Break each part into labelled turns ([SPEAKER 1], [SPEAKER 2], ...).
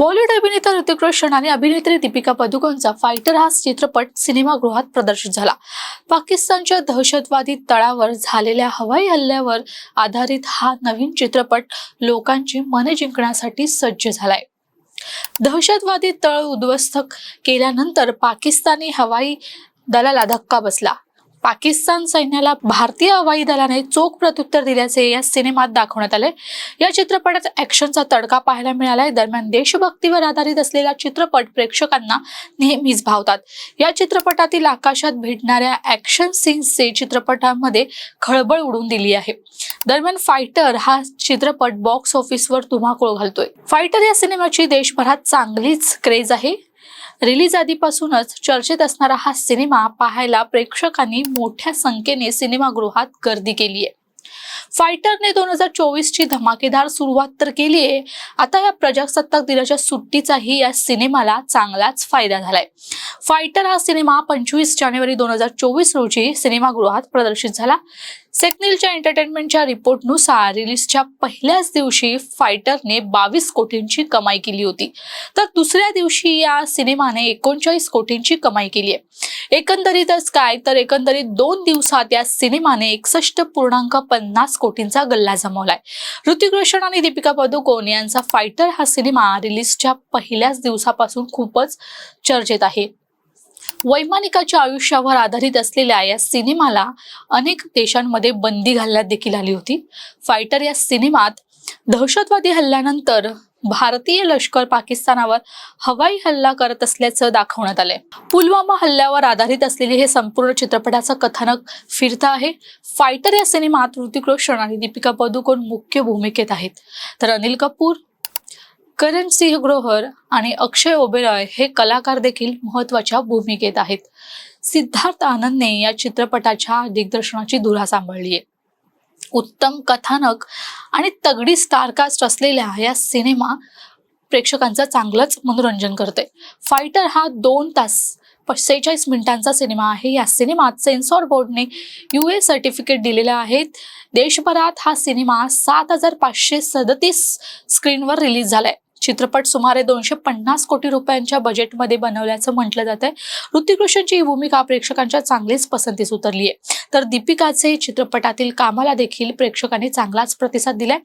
[SPEAKER 1] बॉलिवूड अभिनेता ऋतिक रोशन आणि अभिनेत्री दीपिका पदुकोणचा फायटर हा चित्रपट सिनेमागृहात प्रदर्शित झाला. पाकिस्तानच्या दहशतवादी तळावर झालेल्या हवाई हल्ल्यावर आधारित हा नवीन चित्रपट लोकांची मने जिंकण्यासाठी सज्ज झालाय. दहशतवादी तळ उद्ध्वस्त केल्यानंतर पाकिस्तानी हवाई दलाला धक्का बसला. पाकिस्तान सैन्याला भारतीय हवाई दलाने चोख प्रत्युत्तर दिल्याचे या सिनेमात दाखवण्यात आले या चित्रपटात ऍक्शनचा तडका पाहायला मिळालाय. दरम्यान देशभक्तीवर आधारित असलेला चित्रपट प्रेक्षकांना नेहमीच भावतात. या चित्रपटातील आकाशात भेटणाऱ्या ऍक्शन सीन्सचे चित्रपटामध्ये खळबळ उडून दिली आहे. दरम्यान फायटर हा चित्रपट बॉक्स ऑफिसवर धुमाकूळ घालतोय. फायटर या सिनेमाची देशभरात चांगलीच क्रेज आहे. रिलीज आधीपासूनच चर्चेत असणारा हा सिनेमा पाहायला प्रेक्षकांनी मोठ्या संख्येने सिनेमागृहात गर्दी केली आहे फायटरने दोन हजार चोवीस ची धमाकेदार सुरुवात तर केली आहे. आता या प्रजासत्ताक दिनाच्या सुट्टीचाही या सिनेमाला चांगलाच फायदा झालाय. फायटर हा सिनेमा पंचवीस जानेवारी दोन हजार चोवीस रोजी सिनेमागृहात प्रदर्शित झाला. सेक्निलच्या एंटरटेनमेंटच्या रिपोर्टनुसार रिलीजच्या पहिल्याच दिवशी फायटरने बावीस कोटींची कमाई केली होती. तर दुसऱ्या दिवशी या सिनेमाने एकोणचाळीस कोटींची कमाई केली आहे. एकंदरीतच काय? तर एकंदरीत दोन दिवसात या सिनेमाने एकसष्ट पूर्णांक पन्नास कोटींचा गल्ला जमवलाय. ऋतिक रोशन आणि दीपिका पदुकोण यांचा फायटर हा सिनेमा रिलीजच्या पहिल्याच दिवसापासून खूपच चर्चेत आहे. वैमानिकाच्या आयुष्यावर आधारित असलेल्या या सिनेमाला अनेक देशांमध्ये बंदी घालण्यात देखील आली होती. फायटर या सिनेमात दहशतवादी हल्ल्यानंतर भारतीय लष्कर पाकिस्तानावर हवाई हल्ला करत असल्याचं दाखवण्यात आलंय. पुलवामा हल्ल्यावर आधारित असलेले हे संपूर्ण चित्रपटाचं कथानक फिरतं आहे. फायटर या सिनेमात ऋतिक रोशन आणि दीपिका पदुकोण मुख्य भूमिकेत आहेत. तर अनिल कपूर करण सिंह ग्रोहर आणि अक्षय ओबेरॉय हे कलाकार देखील महत्त्वाच्या भूमिकेत आहेत. सिद्धार्थ आनंदने या चित्रपटाच्या दिग्दर्शनाची धुरा सांभाळली आहे उत्तम कथानक आणि तगडी स्टारकास्ट असलेल्या या सिनेमा प्रेक्षकांचं चांगलंच मनोरंजन करते फायटर हा दोन तास सेहेचाळीस मिनिटांचा सिनेमा आहे. या सिनेमात सेन्सॉर बोर्डने यू ए सर्टिफिकेट दिलेलं आहे देशभरात हा सिनेमा सात हजार पाचशे सदतीस स्क्रीनवर रिलीज झालाय. चित्रपट सुमारे दोनशे पन्नास कोटी रुपयांच्या बजेटमध्ये बनवल्याचं म्हटलं जात आहे ऋतिक रोशनची ही भूमिका प्रेक्षकांच्या चांगलीच पसंतीस उतरली आहे तर दीपिकाचे चित्रपटातील कामाला देखील प्रेक्षकांनी चांगलाच प्रतिसाद दिलाय.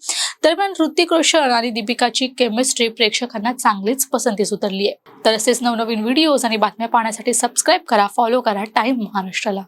[SPEAKER 1] दरम्यान ऋतिक रोशन आणि दीपिकाची केमिस्ट्री प्रेक्षकांना चांगलीच पसंतीस उतरली आहे तर असेच नवनवीन व्हिडिओज आणि बातम्या पाहण्यासाठी सबस्क्राईब करा फॉलो करा टाइम महाराष्ट्राला.